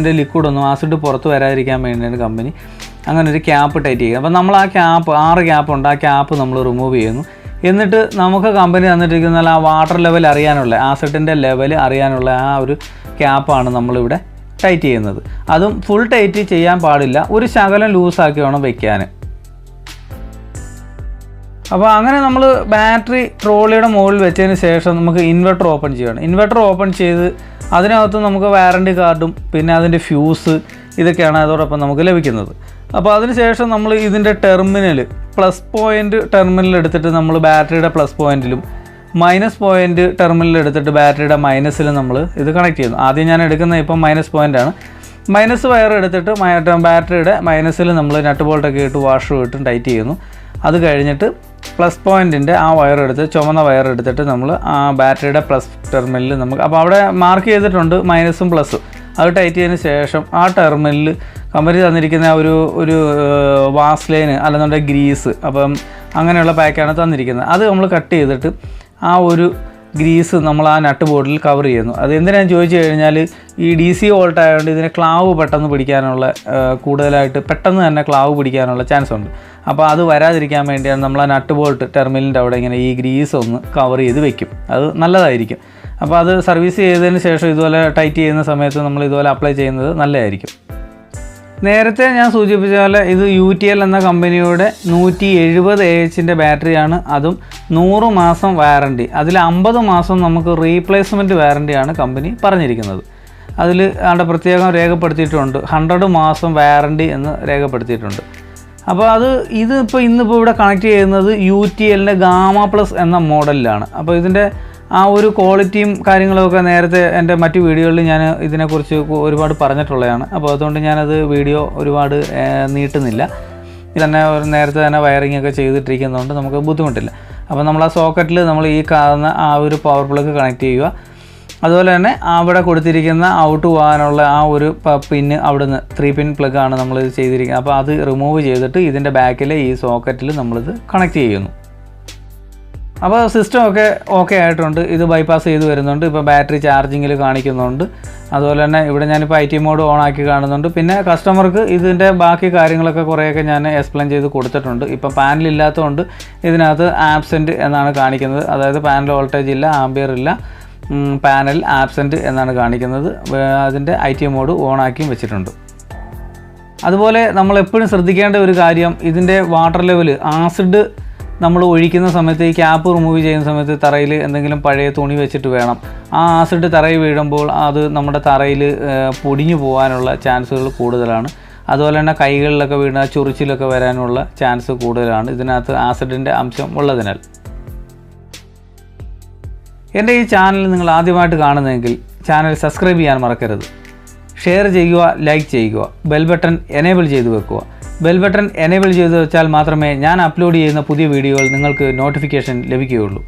അതിന്റെ ലിക്വിഡൊന്നും ആസിഡ് പുറത്ത് വരാതിരിക്കാൻ വേണ്ടിയാണ് കമ്പനി അങ്ങനെ ഒരു ക്യാപ്പ് ടൈറ്റ് ചെയ്യുക. അപ്പോൾ നമ്മൾ ആ ക്യാപ്പ് ആറ് ക്യാപ്പ് ഉണ്ട്. ആ ക്യാപ്പ് നമ്മൾ റിമൂവ് ചെയ്യുന്നു. എന്നിട്ട് നമുക്ക് കമ്പനി തന്നിട്ടിരിക്കുന്ന ആ വാട്ടർ ലെവൽ അറിയാനുള്ള ആസിഡിന്റെ ലെവൽ അറിയാനുള്ള ആ ഒരു ക്യാപ്പാണ് നമ്മളിവിടെ ടൈറ്റ് ചെയ്യുന്നത്. അതും ഫുൾ ടൈറ്റ് ചെയ്യാൻ പാടില്ല. ഒരു ശകലം ലൂസാക്കി വേണം വെക്കാൻ. അപ്പോൾ അങ്ങനെ നമ്മൾ ബാറ്ററി ട്രോളിയുടെ മുകളിൽ വെച്ചതിന് ശേഷം നമുക്ക് ഇൻവെർട്ടർ ഓപ്പൺ ചെയ്യണം. ഇൻവെർട്ടർ ഓപ്പൺ ചെയ്ത് അതിനകത്ത് നമുക്ക് വാറണ്ടി കാർഡും പിന്നെ അതിന്റെ ഫ്യൂസ് ഇതൊക്കെയാണ് അതോടൊപ്പം നമുക്ക് ലഭിക്കുന്നത്. അപ്പോൾ അതിനുശേഷം നമ്മൾ ഇതിന്റെ ടെർമിനൽ പ്ലസ് പോയിന്റ് ടെർമിനൽ എടുത്തിട്ട് നമ്മൾ ബാറ്ററിയുടെ പ്ലസ് പോയിന്റിലും മൈനസ് പോയിന്റ് ടെർമിനൽ എടുത്തിട്ട് ബാറ്ററിയുടെ മൈനസിലും നമ്മൾ ഇത് കണക്ട് ചെയ്യുന്നു. ആദ്യം ഞാൻ എടുക്കുന്ന ഇപ്പം മൈനസ് പോയിന്റാണ് മൈനസ് വയർ എടുത്തിട്ട് ബാറ്ററിയുടെ മൈനസിൽ നമ്മൾ നട്ട് ബോൾട്ടൊക്കെ ഇട്ട് വാഷർ ഇട്ടും ടൈറ്റ് ചെയ്യുന്നു. അത് കഴിഞ്ഞിട്ട് പ്ലസ് പോയിന്റിന്റെ ആ വയർ എടുത്ത് ചുമന്ന വയർ എടുത്തിട്ട് നമ്മൾ ആ ബാറ്ററിയുടെ പ്ലസ് ടെർമിനലിൽ നമുക്ക് അപ്പോൾ അവിടെ മാർക്ക് ചെയ്തിട്ടുണ്ട് മൈനസും പ്ലസ്സും അത് ടൈറ്റ് ചെയ്തതിന് ശേഷം ആ ടെർമിനലിൽ കമ്പനി തന്നിരിക്കുന്ന ഒരു ഒരു വാസ്ലൈന് അല്ലെന്നുണ്ടെങ്കിൽ ഗ്രീസ് അപ്പം അങ്ങനെയുള്ള പാക്കാണ് തന്നിരിക്കുന്നത്. അത് നമ്മൾ കട്ട് ചെയ്തിട്ട് ആ ഒരു ഗ്രീസ് നമ്മൾ ആ നട്ട് ബോർഡിൽ കവർ ചെയ്യുന്നു. അത് എന്തിനാന്ന് ചോദിച്ചു കഴിഞ്ഞാൽ ഈ ഡി സി വോൾട്ട് ആയതുകൊണ്ട് ഇതിന് ക്ലാവ് പെട്ടെന്ന് പിടിക്കാനുള്ള കൂടുതലായിട്ട് പെട്ടെന്ന് തന്നെ ക്ലാവ് പിടിക്കാനുള്ള ചാൻസ് ഉണ്ട്. അപ്പോൾ അത് വരാതിരിക്കാൻ വേണ്ടിയാണ് നമ്മൾ ആ നട്ട് ബോൾട്ട് ടെർമിനലിന്റെ അവിടെ ഇങ്ങനെ ഈ ഗ്രീസ് ഒന്ന് കവർ ചെയ്ത് വെക്കും. അത് നല്ലതായിരിക്കും. അപ്പോൾ അത് സർവീസ് ചെയ്തതിന് ശേഷം ഇതുപോലെ ടൈറ്റ് ചെയ്യുന്ന സമയത്ത് നമ്മൾ ഇതുപോലെ അപ്ലൈ ചെയ്യുന്നത് നല്ലതായിരിക്കും. നേരത്തെ ഞാൻ സൂചിപ്പിച്ച പോലെ ഇത് യു ടി എൽ എന്ന കമ്പനിയുടെ നൂറ്റി എഴുപത് എ എച്ചിന്റെ ബാറ്ററിയാണ് അതും നൂറ് മാസം വാറണ്ടി അതിൽ അമ്പത് മാസം നമുക്ക് റീപ്ലേസ്മെന്റ് വാറണ്ടിയാണ് കമ്പനി പറഞ്ഞിരിക്കുന്നത്. അതിൽ അവിടെ പ്രത്യേകം രേഖപ്പെടുത്തിയിട്ടുണ്ട്. ഹൺഡ്രഡ് മാസം വാറണ്ടി എന്ന് രേഖപ്പെടുത്തിയിട്ടുണ്ട്. അപ്പോൾ അത് ഇത് ഇപ്പോൾ ഇന്നിപ്പോൾ ഇവിടെ കണക്ട് ചെയ്യുന്നത് യു ടി എല്ലിന്റെ ഗാമ പ്ലസ് എന്ന മോഡലിലാണ്. അപ്പോൾ ഇതിന്റെ ആ ഒരു ക്വാളിറ്റിയും കാര്യങ്ങളൊക്കെ നേരത്തെ എന്റെ മറ്റു വീഡിയോകളിൽ ഞാൻ ഇതിനെക്കുറിച്ച് ഒരുപാട് പറഞ്ഞിട്ടുള്ളതാണ്. അപ്പോൾ അതുകൊണ്ട് ഞാനത് വീഡിയോ ഒരുപാട് നീട്ടുന്നില്ല. തന്നെ നേരത്തെ തന്നെ വയറിംഗ് ഒക്കെ ചെയ്തിട്ടിരിക്കുന്നതുകൊണ്ട് നമുക്ക് ബുദ്ധിമുട്ടില്ല. അപ്പോൾ നമ്മൾ ആ സോക്കറ്റിൽ നമ്മൾ ഈ കാണുന്ന ആ ഒരു പവർ പ്ലഗ് കണക്ട് ചെയ്യുക. അതുപോലെ തന്നെ അവിടെ കൊടുത്തിരിക്കുന്ന ഔട്ട് പോകാനുള്ള ആ ഒരു പിന്ന് അവിടുന്ന് ത്രീ പിൻ പ്ലഗ് ആണ് നമ്മൾ ചെയ്തിരിക്കുന്നത്. അപ്പോൾ അത് റിമൂവ് ചെയ്തിട്ട് ഇതിന്റെ ബാക്കിലെ ഈ സോക്കറ്റിൽ നമ്മളിത് കണക്ട് ചെയ്യുന്നു. അപ്പോൾ സിസ്റ്റം ഒക്കെ ഓക്കെ ആയിട്ടുണ്ട്. ഇത് ബൈപ്പാസ് ചെയ്ത് വരുന്നുണ്ട്. ഇപ്പോൾ ബാറ്ററി ചാർജിങ്ങിൽ കാണിക്കുന്നുണ്ട്. അതുപോലെ തന്നെ ഇവിടെ ഞാനിപ്പോൾ ഐ ടി മോഡ് ഓൺ ആക്കി കാണുന്നുണ്ട്. പിന്നെ കസ്റ്റമർക്ക് ഇതിന്റെ ബാക്കി കാര്യങ്ങളൊക്കെ കുറേയൊക്കെ ഞാൻ എക്സ്പ്ലെയിൻ ചെയ്ത് കൊടുത്തിട്ടുണ്ട്. ഇപ്പം പാനൽ ഇല്ലാത്തതുകൊണ്ട് ഇതിനകത്ത് ആബ്സെന്റ് എന്നാണ് കാണിക്കുന്നത്. അതായത് പാനൽ വോൾട്ടേജ് ഇല്ല ആംബിയർ ഇല്ല പാനൽ ആബ്സെന്റ് എന്നാണ് കാണിക്കുന്നത്. അതിന്റെ ഐ ടി മോഡ് ഓൺ ആക്കിയും വെച്ചിട്ടുണ്ട്. അതുപോലെ നമ്മൾ എപ്പോഴും ശ്രദ്ധിക്കേണ്ട ഒരു കാര്യം ഇതിന്റെ വാട്ടർ ലെവൽ ആസിഡ് നമ്മൾ ഒഴിക്കുന്ന സമയത്ത് ഈ ക്യാപ്പ് റിമൂവ് ചെയ്യുന്ന സമയത്ത് തറയിൽ എന്തെങ്കിലും പഴയ തുണി വെച്ചിട്ട് വേണം. ആ ആസിഡ് തറയിൽ വീഴുമ്പോൾ അത് നമ്മുടെ തറയിൽ പൊടിഞ്ഞു പോകാനുള്ള ചാൻസുകൾ കൂടുതലാണ്. അതുപോലെ തന്നെ കൈകളിലൊക്കെ വീണ ചൊറിച്ചിലൊക്കെ വരാനുള്ള ചാൻസ് കൂടുതലാണ്. ഇതിനകത്ത് ആസിഡിന്റെ അംശം ഉള്ളതിനാൽ. എന്റെ ഈ ചാനൽ നിങ്ങൾ ആദ്യമായിട്ട് കാണുന്നതെങ്കിൽ ചാനൽ സബ്സ്ക്രൈബ് ചെയ്യാൻ മറക്കരുത്. ഷെയർ ചെയ്യുക ലൈക്ക് ചെയ്യുക ബെൽ ബട്ടൺ എനേബിൾ ചെയ്തു വെക്കുക. ബെൽ ബട്ടൺ എനേബിൾ ചെയ്തു വെച്ചാൽ മാത്രമേ ഞാൻ അപ്ലോഡ് ചെയ്യുന്ന പുതിയ വീഡിയോകൾ നിങ്ങൾക്ക് നോട്ടിഫിക്കേഷൻ ലഭിക്കുകയുള്ളൂ.